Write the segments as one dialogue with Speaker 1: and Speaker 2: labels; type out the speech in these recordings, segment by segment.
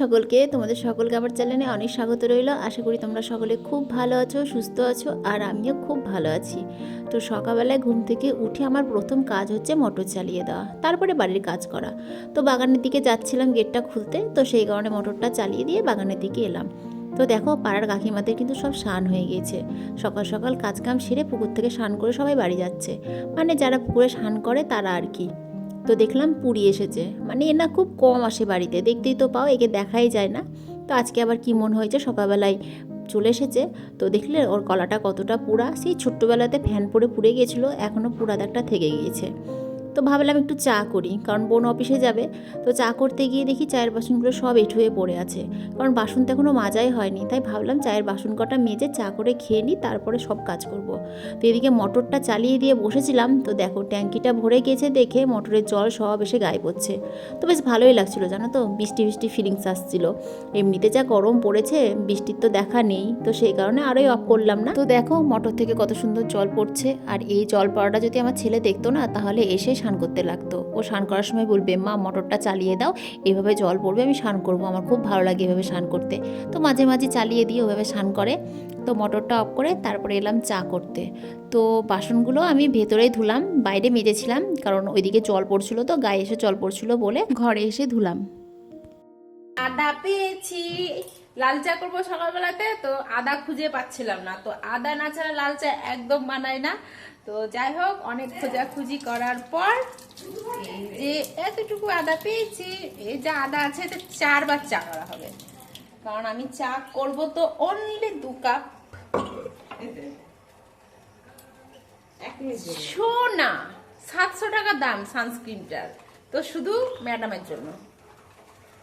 Speaker 1: সকলকে, তোমাদের সকলকে আমার চ্যানেলে অনেক স্বাগত রইল। আশা করি তোমরা সকলে খুব ভালো আছো, সুস্থ আছো, আর আমিও খুব ভালো আছি। তো সকালবেলায় ঘুম থেকে উঠে আমার প্রথম কাজ হচ্ছে মোটর চালিয়ে দেওয়া, তারপরে বাড়ির কাজ করা। তো বাগানের দিকে যাচ্ছিলাম গেটটা খুলতে, তো সেই কারণে মোটরটা চালিয়ে দিয়ে বাগানের দিকে এলাম। তো দেখো, পাড়ার কাকিমাদের কিন্তু সব স্নান হয়ে গিয়েছে। সকাল সকাল কাজ কাম সেরে পুকুর থেকে স্নান করে সবাই বাড়ি যাচ্ছে। মানে যারা পুকুরে স্নান করে তারা আর কি। তো দেখলাম পুরী এসেছে। মানে এ না খুব কম আসে বাড়িতে। দেখতেই তো পাও, একে দেখাই যায় না। তো আজকে আবার কি মন হয়েছে? সকালবেলায় চলে এসেছে। তো দেখলে ওর গলাটা কতটা পুরা। সেই ছোট্টবেলাতে ফ্যান পরে পুড়ে গিয়েছিল এখনও পুরা দাগটা থেকে গিয়েছে। তো ভাবলাম একটু চা করি, কারণ বোন অফিসে যাবে। তো চা করতে গিয়ে দেখি চায়ের বাসনগুলো সব এঁঠু হয়ে পড়ে আছে। কারণ বাসন তো এখনও মাজাই হয়নি, তাই ভাবলাম চায়ের বাসন কটা মেজে চা করে খেয়ে নিই, তারপরে সব কাজ করব। তো এদিকে মোটরটা চালিয়ে দিয়ে বসেছিলাম, তো দেখো ট্যাঙ্কিটা ভরে গেছে দেখে মোটরের জল সব এসে গায়ে পড়ছে। তো বেশ ভালোই লাগছিল, জানো তো? বৃষ্টি বৃষ্টি ফিলিংস আসছিল। এমনিতে যা গরম পড়েছে, বৃষ্টির তো দেখা নেই, তো সেই কারণে আরোই অফ করলাম না। তো দেখো মোটর থেকে কত সুন্দর জল পড়ছে, আর এই জল পড়াটা যদি আমার ছেলে দেখতো না, তাহলে এসে স্নান করতে লাগতো। ও স্নান করার সময় বলবে, মা, মোটরটা চালিয়ে দাও, এভাবে জল পড়বে, আমি স্নান করব, আমার খুব ভালো লাগে এভাবে স্নান করতে। তো মাঝে মাঝে চালিয়ে দিয়ে ওভাবে স্নান করে, তো মোটরটা অফ করে তারপরে এলাম চা করতে। তো বাসনগুলো আমি ভেতরেই ধুলাম, বাইরে মেজেছিলাম, কারণ ওইদিকে জল পড়ছিল তো, গায়ে এসে জল পড়ছিল বলে ঘরে এসে ধুলাম।
Speaker 2: আদা পেয়েছি। লাল চা করব সকালবেলাতে, তো আদা খুঁজে পাচ্ছিলাম না। তো আদা না ছাড়া লাল চা একদম বানায় না। তো যাই হোক, অনেক খোঁজাখুঁজি করার পর যে এতটুকু আদা পেয়েছি, এই যে আদা আছে এটা চারবার চা করা হবে। কারণ আমি চা করব তো অনলি দু কাপ। সোনা, সাতশো টাকা দাম সানস্ক্রিনটার। তো শুধু ম্যাডামের জন্য।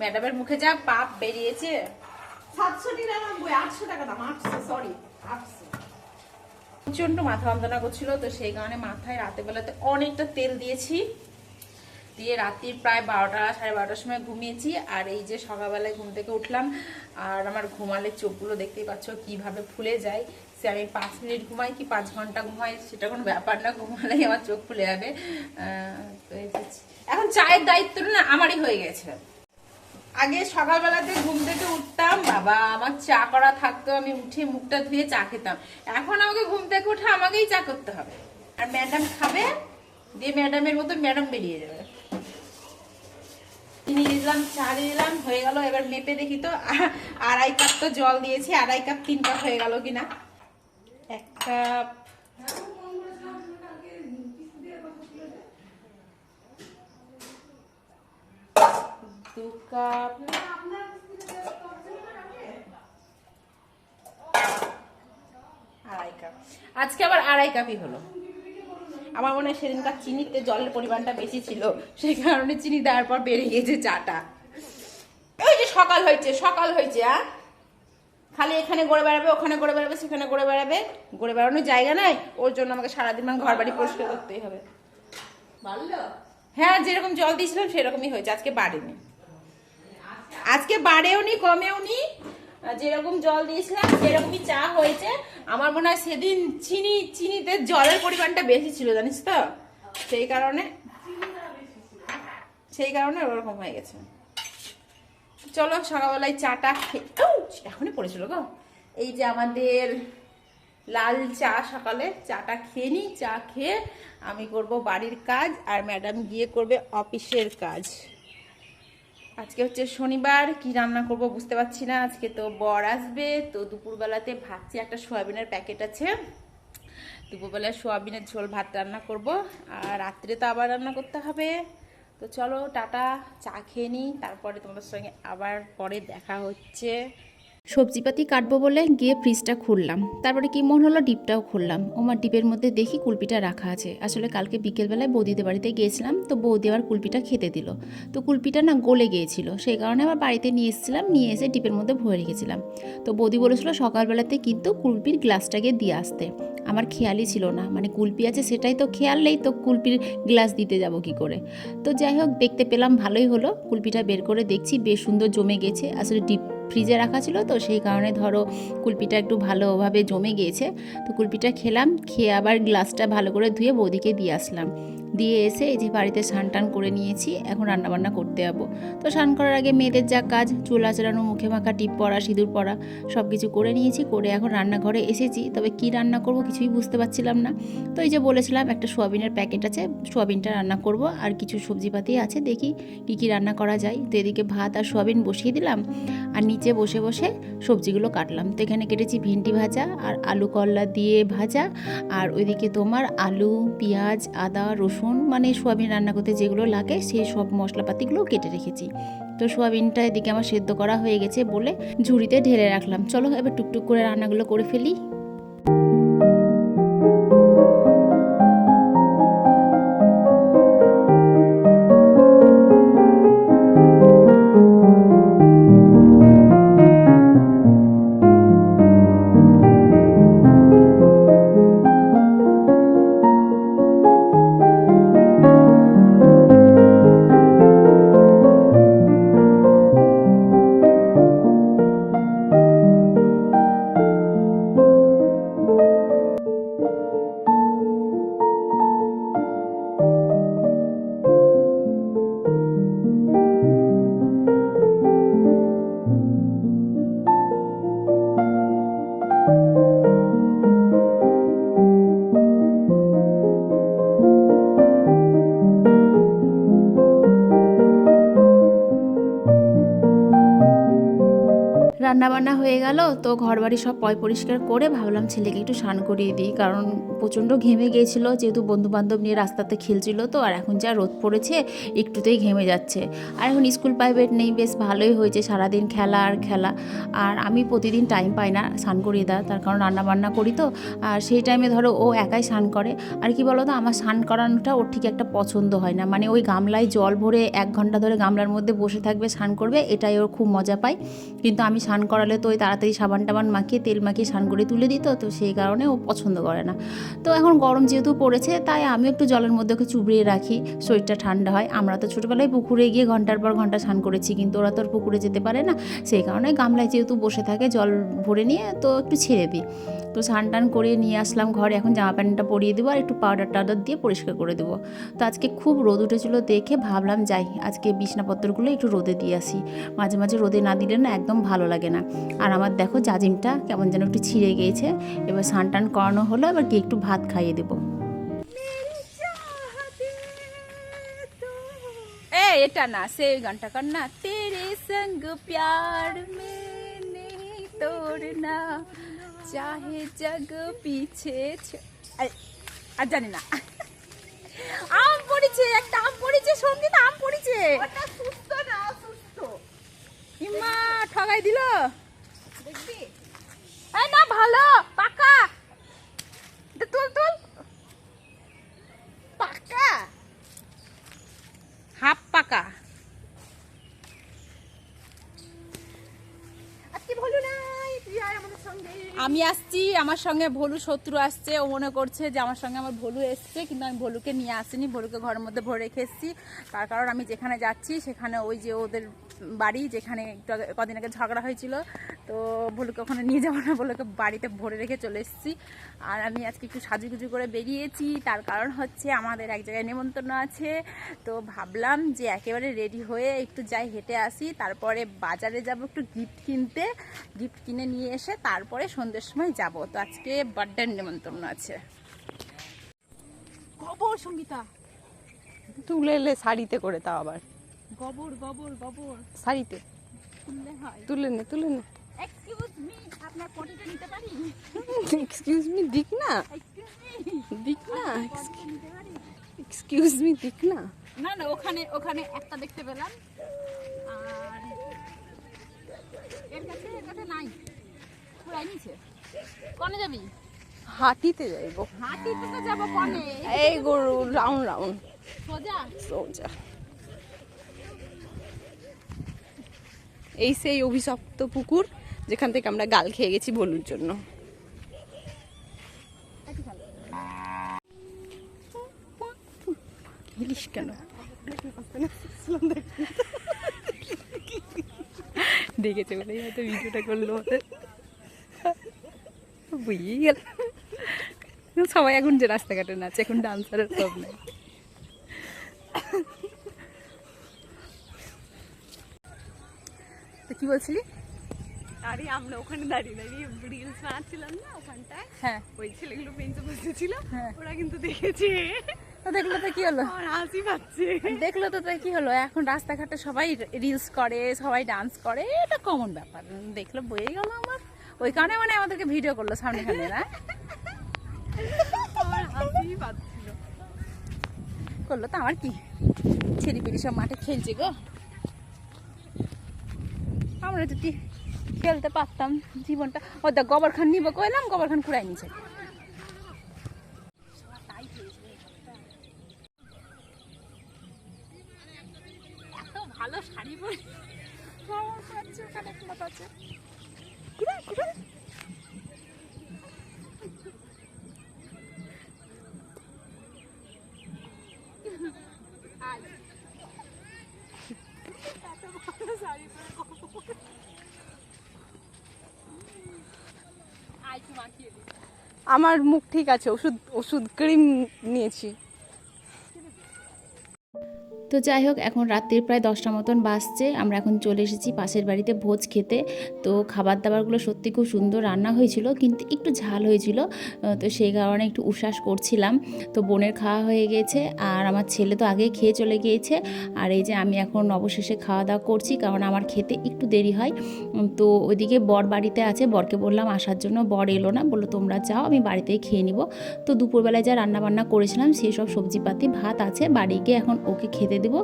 Speaker 2: ম্যাডামের মুখে যা পাপ বেরিয়েছে।
Speaker 3: সাতশো নিরানব্বই, আটশো টাকা দাম, আটশো সরি আটশো।
Speaker 2: প্রচণ্ড মাথা যন্ত্রণা করছিল, তো সেই কারণে মাথায় রাতে বেলাতে অনেকটা তেল দিয়েছি। দিয়ে রাত্রির প্রায় বারোটা, সাড়ে বারোটার সময় ঘুমিয়েছি, আর এই যে সকালবেলায় ঘুম থেকে উঠলাম, আর আমার ঘুমালে চোখগুলো দেখতেই পাচ্ছ কীভাবে ফুলে যায়। সে আমি পাঁচ মিনিট ঘুমাই কি পাঁচ ঘণ্টা ঘুমাই, সেটা কোনো ব্যাপার না, ঘুমালেই আমার চোখ ফুলে যাবে। তো এখন চায়ের দায়িত্বটা না আমারই হয়ে গেছে। আগে সকালবেলাতে ঘুম থেকে উঠতাম, বাবা, আমার চা করা থাকতো, আমি উঠে মুখটা ধুয়ে চা খেতাম। এখন আমাকে ঘুম থেকে উঠে আমাকেই চা করতে হবে। আর ম্যাডাম খাবে, দিয়ে ম্যাডামের মতো ম্যাডাম বেরিয়ে যাবে। চিনি দিলাম, চা দিলাম, হয়ে গেল। এবার মেপে দেখি তো আড়াই কাপ তো জল দিয়েছি, আড়াই কাপ, তিন কাপ হয়ে গেল কিনা। এক কাপ দু কাপ আড়াই কাপ আজকে আবার আড়াই কাপই হলো। আমার মনে হয় সেদিনকার চিনিতে জলের পরিমাণটা বেশি ছিল সেই কারণে চিনি দেওয়ার পর বেড়ে গিয়েছে চাটা। ওই যে সকাল হয়েছে সকাল হয়েছে আ? খালি এখানে ঘুরে বেড়াবে ওখানে ঘুরে বেড়াবে সেখানে ঘুরে বেড়াবে। ঘুরে বেড়ানোর জায়গা নাই ওর জন্য আমাকে সারাদিন মানে ঘর বাড়ি পরিষ্কার করতেই হবে। হ্যাঁ যেরকম জল দিয়েছিলাম সেরকমই হয়েছে আজকে বাড়েনি। আজকে বাড়েও নি, কমেও নি। যেরকম জল দিয়েছিলাম, সেরকমই চা হয়েছে। আমার মনে হয় সেদিন চিনি, চিনিতে জলের পরিমাণটা বেশি ছিল, জানিস তো? সেই কারণে সেই কারণে ওরকম হয়ে গেছে। চলো, সকালবেলায় চাটা খেয়ে এখনই পড়েছিল গো। এই যে আমাদের লাল চা সকালে, চাটা খেয়ে নিই চা খেয়ে আমি করব বাড়ির কাজ, আর ম্যাডাম গিয়ে করবে অফিসের কাজ। আজকে হচ্ছে শনিবার, কি রান্না করব বুঝতে পারছি না। আজকে তো বর আসবে, তো দুপুরবেলাতে ভাবছি একটা সোয়াবিনের প্যাকেট আছে। দুপুরবেলায় সোয়াবিনের ঝোল ভাত রান্না করব, আর রাত্রে তো আবার রান্না করতে হবে। তো চলো টাটা, চা খেয়ে নিই, তারপরে তোমাদের সঙ্গে আবার পরে দেখা হচ্ছে।
Speaker 1: সবজিপাতি কাটবো বলে গিয়ে ফ্রিজটা খুললাম। তারপরে কি মন হলো ডিপটাও খুললাম। ওমার ডিপের মধ্যে দেখি কুলপিটা রাখা আছে। আসলে কালকে বিকেলবেলায় বৌদিদের বাড়িতে গিয়েছিলাম, তো বৌদি আবার কুলপিটা খেতে দিল। তো কুলপিটা না গলে গিয়েছিল, সেই কারণে আবার বাড়িতে নিয়ে এসেছিলাম, নিয়ে এসে ডিপের মধ্যে ভরে রেখেছিলাম। তো বৌদি বলেছিল সকালবেলাতে কিন্তু কুলপির গ্লাসটাকে দিয়ে আসতে। আমার খেয়ালই ছিল না মানে কুলপি আছে সেটাই তো খেয়াল নেই, তো কুলপির গ্লাস দিতে যাব কি করে? তো যাই হোক, দেখতে পেলাম ভালোই হলো। কুলপিটা বের করে দেখছি, বেশ সুন্দর জমে গেছে। আসলে ডিপ ফ্রিজে রাখা ছিল, তো সেই কারণে ধরো কুলপিটা একটু ভালোভাবে জমে গিয়েছে। তো কুলপিটা খেলাম, খেয়ে আবার গ্লাসটা ভালো করে ধুয়ে বৌদিকে দিয়ে আসলাম। দিয়ে এসে এই যে বাড়িতে স্নান টান করে নিয়েছি, এখন রান্নাবান্না করতে যাব। তো স্নান করার আগে মেয়েদের যা কাজ, চুল আচড়ানো, মুখে মাখা, টিপ পরা, সিঁদুর পরা সব কিছু করে নিয়েছি, করে এখন রান্নাঘরে এসেছি। তবে কি রান্না করব কিছুই বুঝতে পারছিলাম না। তো এই যে বলেছিলাম, একটা সোয়াবিনের প্যাকেট আছে, সোয়াবিনটা রান্না করব, আর কিছু সবজিপাতি আছে, দেখি কি কি রান্না করা যায়। তো এদিকে ভাত আর সোয়াবিন বসিয়ে দিলাম, আর নিচে বসে বসে সবজিগুলো কাটলাম। তো এখানে কেটেছি ভেন্ডি ভাজা, আর আলু করলা দিয়ে ভাজা, আর ওইদিকে তোমার আলু, পেঁয়াজ, আদা, রসুন মানে সোয়াবিন রান্না করতে যেগুলো লাগে সেই সব মশলাপাতিগুলো কেটে রেখেছি। তো সোয়াবিনটা এদিকে আমার সেদ্ধ করা হয়ে গেছে বলে ঝুড়িতে ঢেলে রাখলাম। চলো এবার টুকটুক করে রান্নাগুলো করে ফেলি। রান্না বান্না হয়ে গেল, তো ঘর বাড়ি সব পয় পরিষ্কার করে ভাবলাম ছেলেকে একটু স্নান করিয়ে দিই, কারণ প্রচণ্ড ঘেমে গিয়েছিল, যেহেতু বন্ধু বান্ধব নিয়ে রাস্তাতে খেলছিল তো, আর এখন যা রোদ পড়েছে, একটুতেই ঘেমে যাচ্ছে। আর এখন স্কুল প্রাইভেট নেই, বেশ ভালোই হয়েছে সারাদিন খেলা আর খেলা। আর আমি প্রতিদিন টাইম পাই না স্নান করিয়ে দেওয়ার, তার কারণ রান্না বান্না করি তো। আর সেই টাইমে ধরো ও একাই স্নান করে। আর কি বলো তো আমার স্নান করানোটা ওর ঠিক একটা পছন্দ হয় না। মানে ওই গামলায় জল ভরে এক ঘণ্টা ধরে গামলার মধ্যে বসে থাকবে, স্নান করবে, এটাই ওর খুব মজা পায়। কিন্তু আমি স্নান করালে তো ওই তাড়াতাড়ি সাবান টাবান মাখিয়ে, তেল মাখিয়ে স্নান করে তুলে দিত তো সেই কারণে ও পছন্দ করে না। তো এখন গরম যেহেতু পড়েছে, তাই আমি একটু জলের মধ্যে ওকে চুবড়িয়ে রাখি। শরীরটা ঠান্ডা হয়। আমরা তো ছোটোবেলায় পুকুরে গিয়ে ঘণ্টার পর ঘণ্টা স্নান করেছি, কিন্তু ওরা তো আর পুকুরে যেতে পারে না। সেই কারণে গামলায় যেহেতু বসে থাকে, জল ভরে নিয়ে তো একটু ছেড়ে দিই। তো স্নান টান করে নিয়ে আসলাম ঘরে। এখন জামা প্যান্টটা পরিয়ে দেবো আর একটু পাউডার টাউডার দিয়ে পরিষ্কার করে দেবো। তো আজকে খুব রোদ উঠেছিল দেখে ভাবলাম যাই, আজকে বিছনাপত্রগুলো একটু রোদে দিয়ে আসি। মাঝে মাঝে রোদে না দিলে না একদম ভালো লাগে না। আর আমার দেখো জাজিমটা কেমন যেন একটু ছিঁড়ে গিয়েছে। এবার স্নান টান করানো হলো, এবার কি একটু ভাত খাইয়ে দেব।
Speaker 2: এটা না, সেই গানটা কর না। তেরে সঙ্গ প্যার মে তোড়না চাহে জগ পিছে আর জানি না। আম পড়েছে, একটা আম পড়েছে সংগীত আম পড়েছে
Speaker 3: ওটা সুস্থ না অসুস্থ
Speaker 2: ইমা ঠগাই দিল
Speaker 3: দেখবি
Speaker 2: এই না ভালো পাকা এটা তুল তুল পাকা হাফ পাকা
Speaker 3: আজকে বলো নাই তুই আয় আমাদের সঙ্গে
Speaker 2: আমি আসছি, আমার সঙ্গে ভলু শত্রু আসছে, ও মনে করছে যে আমার সঙ্গে আমার ভলু এসছে, কিন্তু আমি ভলুকে নিয়ে আসিনি, ভলুকে ঘরের মধ্যে ভরে রেখে এসেছি তার কারণ আমি যেখানে যাচ্ছি, সেখানে ওই যে ওদের বাড়ি, যেখানে কদিন আগে ঝগড়া হয়েছিল, তো ভলুকে ওখানে নিয়ে যাব না বলে বাড়িতে ভরে রেখে চলে এসেছি। আর আমি আজকে একটু সাজুগুজু করে বেরিয়েছি, তার কারণ হচ্ছে আমাদের এক জায়গায় নেমন্তন্ন আছে। তো ভাবলাম যে একেবারে রেডি হয়ে একটু যাই হেঁটে আসি, তারপরে বাজারে যাব একটু গিফট কিনতে। গিফট কিনে নিয়ে এসে তারপরে সন্ধ্যের সময় যাব। তো আজকে বার্থডে নেমন্তন্ন আছে।
Speaker 3: খবর সঙ্গীতা।
Speaker 4: তুলে এলে শাড়িতে করে তাও আবার।
Speaker 3: গবর গবর গবর।
Speaker 4: শাড়িতে?
Speaker 3: হয়।
Speaker 4: তুলে নে তুলে নে।
Speaker 2: এক্সকিউজ মি আপনার পটিটা নিতে পারি?
Speaker 4: এক্সকিউজ মি দিক না।
Speaker 2: এক্সকিউজ মি
Speaker 4: দিক না এক্সকিউজ মি দিক না।
Speaker 2: না না ওখানে ওখানে একটা দেখতে পেলাম। আর এর কাছে নাই। পুরাই নিছে কনে যাবি?
Speaker 4: হাঁটিতে যাইবো।
Speaker 2: হাঁটিতে তো যাব কনে।
Speaker 4: এই গরু রাউন্ড রাউন্ড।
Speaker 2: সোজা?
Speaker 4: সোজা। এই সেই অভিশপ্ত পুকুর যেখান থেকে আমরা গাল খেয়ে গেছি বলুর জন্য। ইলিশ কেন? দেখেছে বলেই হয়তো ভিডিওটা করল ওদের বুঝিয়ে গেল। সবাই এখন যে রাস্তাঘাটে নাচে এখন ডান্সারের
Speaker 2: তো কি বলছিলি?
Speaker 4: আরে আমরা ওখানে দাঁড়িয়ে দাঁড়িয়ে রিলস বানাচ্ছিলাম না ওখানটায়?
Speaker 2: হ্যাঁ।
Speaker 4: ওই ছেলেগুলো বেঞ্চে বসেছিল
Speaker 2: হ্যাঁ।
Speaker 4: ওরা কিন্তু দেখেছে।
Speaker 2: দেখল তো কি হলো?
Speaker 4: আমার হাসি পাচ্ছে।
Speaker 2: দেখল তো তাই কি হলো? এখন রাস্তাঘাটে সবাই রিলস করে সবাই ডান্স করে এটা কমন ব্যাপার। দেখল বয়ে গেল আমার। ওই কারণে মানে আমাদেরকে ভিডিও করল সামনে খানে না করল তো আমার কি? ছেড়ি পিড়ি সব মাঠে খেলছে গো। আমরা যদি খেলতে পারতাম জীবনটা। ও দেখ গোবর খান নিবো কইলাম গোবর খান কুড়াই নিছে। এত ভালো শাড়ি পরে আছে।
Speaker 4: আমার মুখ ঠিক আছে ওষুধ ওষুধ ক্রিম নিয়েছি।
Speaker 1: তো যাই হোক, এখন রাত্রির প্রায় দশটা মতন বাসছে আমরা এখন চলে এসেছি পাশের বাড়িতে ভোজ খেতে। তো খাবার দাবারগুলো সত্যি খুব সুন্দর রান্না হয়েছিল, কিন্তু একটু ঝাল হয়েছিল। তো সেই কারণে একটু উশ্বাস করছিলাম। তো বোনের খাওয়া হয়ে গেছে, আর আমার ছেলে তো আগে খেয়ে চলে গিয়েছে। আর এই যে আমি এখন অবশেষে খাওয়া দাওয়া করছি, কারণ আমার খেতে একটু দেরি হয়। তো ওইদিকে বর বাড়িতে আছে। বরকে বললাম, আসার জন্য বর এলো না। বলল, তোমরা যাও, আমি বাড়িতেই খেয়ে নিব। তো দুপুরবেলায় যা রান্না বান্না করেছিলাম, সেই সব সবজিপাতি, ভাত আছে। বাড়ি গিয়ে এখন ওকে খেতে দেবো